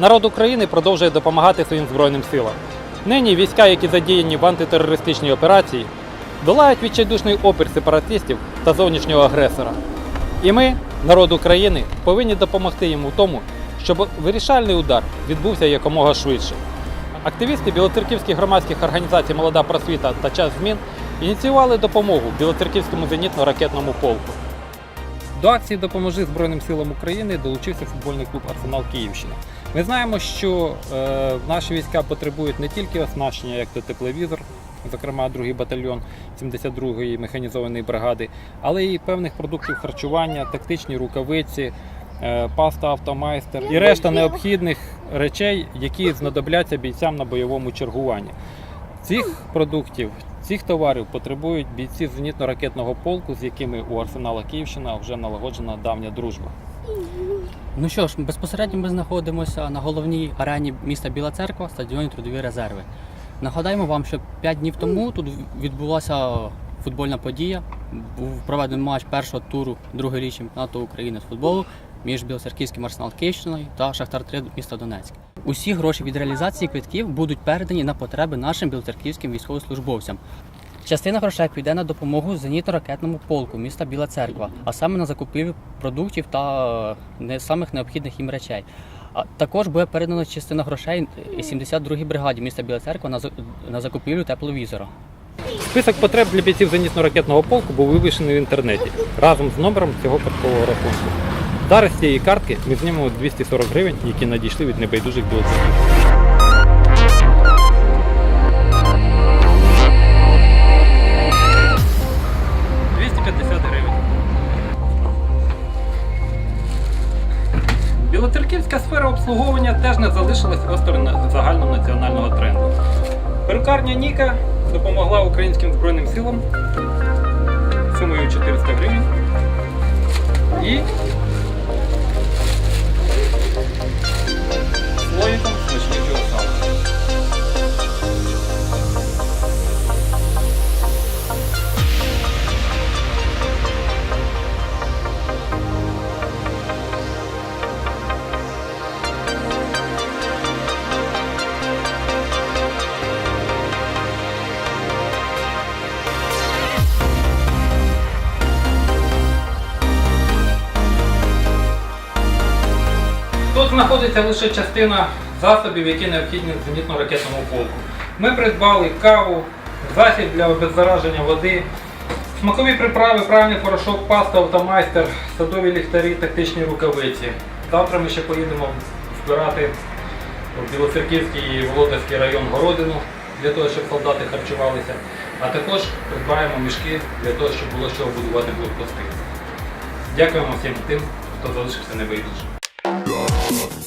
народ України продовжує допомагати своїм Збройним силам. Нині війська, які задіяні в антитерористичній операції, долають відчайдушний опір сепаратистів та зовнішнього агресора. І ми, народ України, повинні допомогти їм у тому, щоб вирішальний удар відбувся якомога швидше. Активісти білоцерківських громадських організацій Молода просвіта та час змін ініціювали допомогу Білоцерківському зенітно-ракетному полку. До акції Допоможи Збройним силам України долучився футбольний клуб Арсенал Київщина. Ми знаємо, що е, наші війська потребують не тільки оснащення, як то тепловізор, зокрема 2-й батальйон 72-ї механізованої бригади, але й певних продуктів харчування, тактичні рукавиці, е, паста автомайстер і решта необхідних речей, які знадобляться бійцям на бойовому чергуванні. Цих продуктів, цих товарів потребують бійці зенітно-ракетного полку, з якими у Арсенала Київщина вже налагоджена давня дружба. Ну що ж, безпосередньо ми знаходимося на головній арені міста Біла Церква, стадіоні Трудові резерви. Нагадаємо вам, що 5 днів тому тут відбулася футбольна подія. Був проведений матч першого туру другої річ чемпіонату України з футболу між Білоцерківським Арсенал Київщиною та Шахтар 3 міста Донецьк. Усі гроші від реалізації квитків будуть передані на потреби нашим білоцерківським військовослужбовцям. Частина грошей піде на допомогу зенітно-ракетному полку міста Біла Церква, а саме на закупівлю продуктів та е, не самих необхідних їм речей. А також буде передана частина грошей 72-й бригаді міста Біла Церква на закупівлю тепловізора. Список потреб для бійців зенітно-ракетного полку був вивішений в інтернеті разом з номером цього карткового рахунку. Зараз з цієї картки ми знімемо 240 гривень, які надійшли від небайдужих білоцерків. Білоцерківська сфера обслуговування теж не залишилась осторонь загальнонаціонального тренду. Перукарня Ніка допомогла українським збройним силам сумою 400 гривень. І знаходиться лише частина засобів, які необхідні зенітно-ракетному полку. Ми придбали каву, засіб для обеззараження води, смакові приправи, правильний порошок, паста, автомайстер, садові ліхтарі, тактичні рукавиці. Завтра ми ще поїдемо збирати в Білоцерківський і Володарський район городину для того, щоб солдати харчувалися, а також придбаємо мішки для того, щоб було що будувати блокпости. Дякуємо всім тим, хто залишився Oh.